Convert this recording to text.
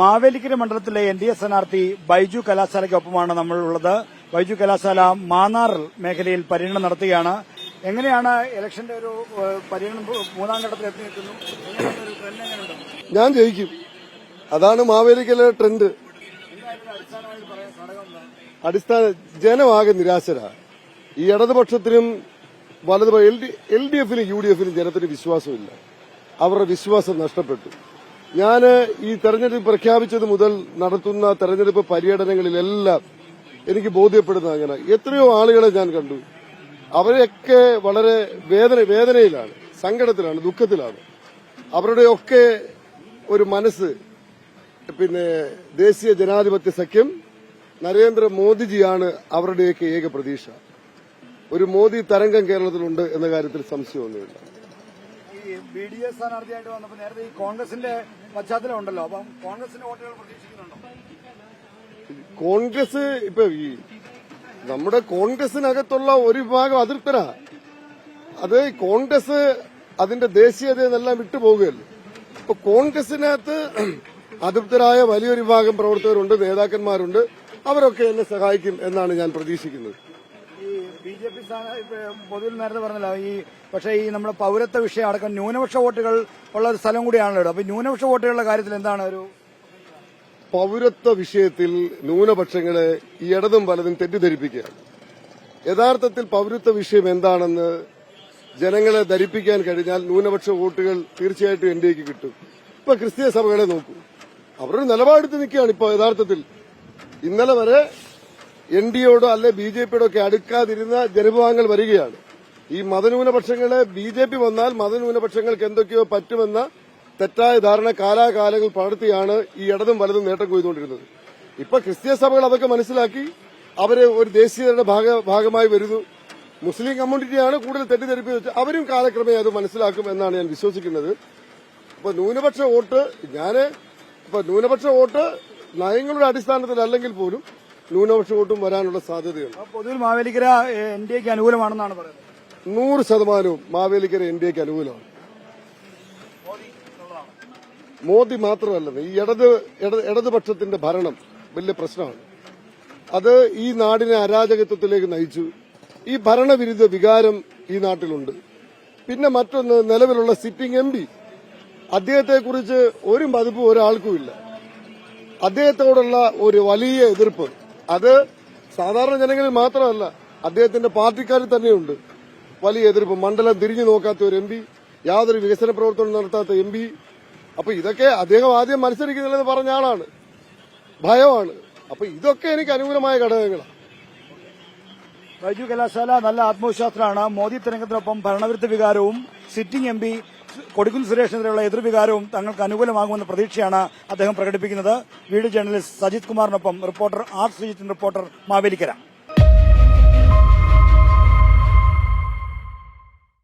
മാവേലിക്കര മണ്ഡലത്തിലെ N D A സ്ഥാനാർത്ഥി ബൈജു കലാശാലയ്ക്കൊപ്പമാണ് നമ്മളുള്ളത്. ബൈജു കലാശാല മാന്നാർ മേഖലയിൽ പര്യടനം നടത്തുകയാണ്. എങ്ങനെയാണ് ഇലക്ഷന്റെ ഒരു പര്യടനം മൂന്നാം ഘട്ടത്തിൽ എത്തി നിൽക്കുന്നു? ഞാൻ ജയിക്കും. അതാണ് മാവേലിക്കലെ ട്രെൻഡ്? അടിസ്ഥാന ജനമാകെ നിരാശരാണ് ഈ ഇടതുപക്ഷത്തിനും വലതുപക്ഷ എൽ ഡി എഫിനും യു ഡി എഫിനും ജനത്തിന് വിശ്വാസമില്ല. അവരുടെ വിശ്വാസം നഷ്ടപ്പെട്ടു. ഞാൻ ഈ തെരഞ്ഞെടുപ്പ് പ്രഖ്യാപിച്ചത് മുതൽ നടത്തുന്ന തെരഞ്ഞെടുപ്പ് പര്യടനങ്ങളിലെല്ലാം എനിക്ക് ബോധ്യപ്പെടുന്നത് അങ്ങനെ. എത്രയോ ആളുകളെ ഞാൻ കണ്ടു. അവരെയൊക്കെ വളരെ വേദന വേദനയിലാണ് സങ്കടത്തിലാണ് ദുഃഖത്തിലാണ്. അവരുടെയൊക്കെ ഒരു മനസ്സ് പിന്നെ ദേശീയ ജനാധിപത്യ സഖ്യം നരേന്ദ്രമോദിജിയാണ് അവരുടെയൊക്കെ ഏക പ്രതീക്ഷ. ഒരു മോദി തരംഗം കേരളത്തിലുണ്ട് എന്ന കാര്യത്തിൽ സംശയമൊന്നുമില്ല. ബി ഡി എ സ്ഥാനാർത്ഥിയായിട്ട് വന്നപ്പോൾ നേരത്തെ ഈ കോൺഗ്രസിന്റെ പശ്ചാത്തലം ഉണ്ടല്ലോ അപ്പം കോൺഗ്രസിന്റെ വോട്ടുകൾ പ്രതീക്ഷിക്കുന്നുണ്ടോ? കോൺഗ്രസ് ഇപ്പൊ ഈ നമ്മുടെ കോൺഗ്രസിനകത്തുള്ള ഒരു വിഭാഗം അതിർത്തരാ. അത് കോൺഗ്രസ് അതിന്റെ ദേശീയതയെന്നെല്ലാം വിട്ടുപോകുകയല്ലേ ഇപ്പൊ കോൺഗ്രസിനകത്ത് അതൃപ്തരായ വലിയൊരു വിഭാഗം പ്രവർത്തകരുണ്ട് നേതാക്കന്മാരുണ്ട്. അവരൊക്കെ എന്നെ സഹായിക്കും എന്നാണ് ഞാൻ പ്രതീക്ഷിക്കുന്നത്. ബി ജെ പി പൊതുവിൽ നേരത്തെ പറഞ്ഞല്ലോ ഈ പക്ഷേ ഈ നമ്മുടെ പൗരത്വ വിഷയം അടക്കം ന്യൂനപക്ഷ വോട്ടുകൾ ഉള്ള ഒരു സ്ഥലം കൂടിയാണല്ലോ. അപ്പൊ ന്യൂനപക്ഷ വോട്ടുകളുടെ കാര്യത്തിൽ എന്താണ് ഒരു പൗരത്വ വിഷയത്തിൽ ന്യൂനപക്ഷങ്ങളെ ഈ ഇടതും വലതും തെറ്റിദ്ധരിപ്പിക്കുകയാണ്. യഥാർത്ഥത്തിൽ പൗരത്വ വിഷയം എന്താണെന്ന് ജനങ്ങളെ ധരിപ്പിക്കാൻ കഴിഞ്ഞാൽ ന്യൂനപക്ഷ വോട്ടുകൾ തീർച്ചയായിട്ടും എൻ ഡിക്ക് കിട്ടും. ഇപ്പൊ ക്രിസ്തീയ സഭകളെ നോക്കൂ. അവരൊരു നിലപാടെടുത്ത് നിൽക്കുകയാണ് ഇപ്പോൾ യഥാർത്ഥത്തിൽ. ഇന്നലെ വരെ എൻ ഡി എയോടോ അല്ലെ ബി ജെ പിയോടോ ഒക്കെ അടുക്കാതിരുന്ന ജനവിഭാഗങ്ങൾ വരികയാണ്. ഈ മതന്യൂനപക്ഷങ്ങളെ ബി ജെ പി വന്നാൽ മതന്യൂനപക്ഷങ്ങൾക്ക് എന്തൊക്കെയോ പറ്റുമെന്ന തെറ്റായ ധാരണ കാലാകാലങ്ങൾ പടർത്തിയാണ് ഈ ഇടതും വലതും നേട്ടം കൊയ്തുകൊണ്ടിരുന്നത്. ഇപ്പൊ ക്രിസ്ത്യൻ സഭകൾ അതൊക്കെ മനസ്സിലാക്കി അവർ ഒരു ദേശീയതയുടെ ഭാഗ- ഭാഗമായി വരുന്നു. മുസ്ലിം കമ്മ്യൂണിറ്റിയാണ് കൂടുതൽ തെറ്റിദ്ധരിപ്പിച്ച് അവരും കാലക്രമേ അത് മനസ്സിലാക്കും എന്നാണ് ഞാൻ വിശ്വസിക്കുന്നത്. ഇപ്പൊ ന്യൂനപക്ഷ വോട്ട് ഞാൻ ഇപ്പൊ ന്യൂനപക്ഷ വോട്ട് നയങ്ങളുടെ അടിസ്ഥാനത്തിൽ അല്ലെങ്കിൽ പോലും ന്യൂനപക്ഷ വോട്ടും വരാനുള്ള സാധ്യതയുണ്ട്. പൊതുവിൽ മാവേലിക്കര എൻ ഡി എക്ക് അനുകൂലമാണെന്നാണ് പറയുന്നത്. നൂറ് ശതമാനവും മാവേലിക്കര എൻ ഡി എക്ക് അനുകൂലമാണ് മോദി മാത്രമല്ല ഈ ഇടത് ഇടത്- ഇടതുപക്ഷത്തിന്റെ ഭരണം വലിയ പ്രശ്നമാണ്. അത് ഈ നാടിനെ അരാജകത്വത്തിലേക്ക് നയിച്ചു. ഈ ഭരണവിരുദ്ധ വികാരം ഈ നാട്ടിലുണ്ട്. പിന്നെ മറ്റൊന്ന് നിലവിലുള്ള സിറ്റിംഗ് എം പി. അദ്ദേഹത്തെക്കുറിച്ച് ഒരു മതിപ്പ് ഒരാൾക്കുമില്ല. അദ്ദേഹത്തോടുള്ള ഒരു വലിയ എതിർപ്പ്. അത് സാധാരണ ജനങ്ങളിൽ മാത്രമല്ല അദ്ദേഹത്തിന്റെ പാർട്ടിക്കാരിൽ തന്നെയുണ്ട്. വലിയ എതിർപ്പ് മണ്ഡലം തിരിഞ്ഞു നോക്കാത്ത ഒരു എം യാതൊരു വികസന പ്രവർത്തനം നടത്താത്ത എം പി. ഇതൊക്കെ അദ്ദേഹം ആദ്യം മത്സരിക്കുന്നില്ലെന്ന് പറഞ്ഞ ആളാണ്. ഭയമാണ്. അപ്പൊ ഇതൊക്കെ എനിക്ക് അനുകൂലമായ ഘടകങ്ങളാണ്. ബൈജു കലാശാല നല്ല ആത്മവിശ്വാസത്തിലാണ്. മോദി തിരഞ്ഞെടുപ്പിനൊപ്പം ഭരണവിരുദ്ധ വികാരവും സിറ്റിംഗ് എം പി കൊടിക്കുൽ സുരേഷിനെതിരെയുള്ള എതിർവികാരവും തങ്ങൾക്ക് അനുകൂലമാകുമെന്ന പ്രതീക്ഷയാണ് അദ്ദേഹം പ്രകടിപ്പിക്കുന്നത്. വീഡിയോ ജേർണലിസ്റ്റ് സജിത് കുമാറിനൊപ്പം റിപ്പോർട്ടർ ആർ സുജിത്തിന്റെ റിപ്പോർട്ടർ മാവേലിക്കര.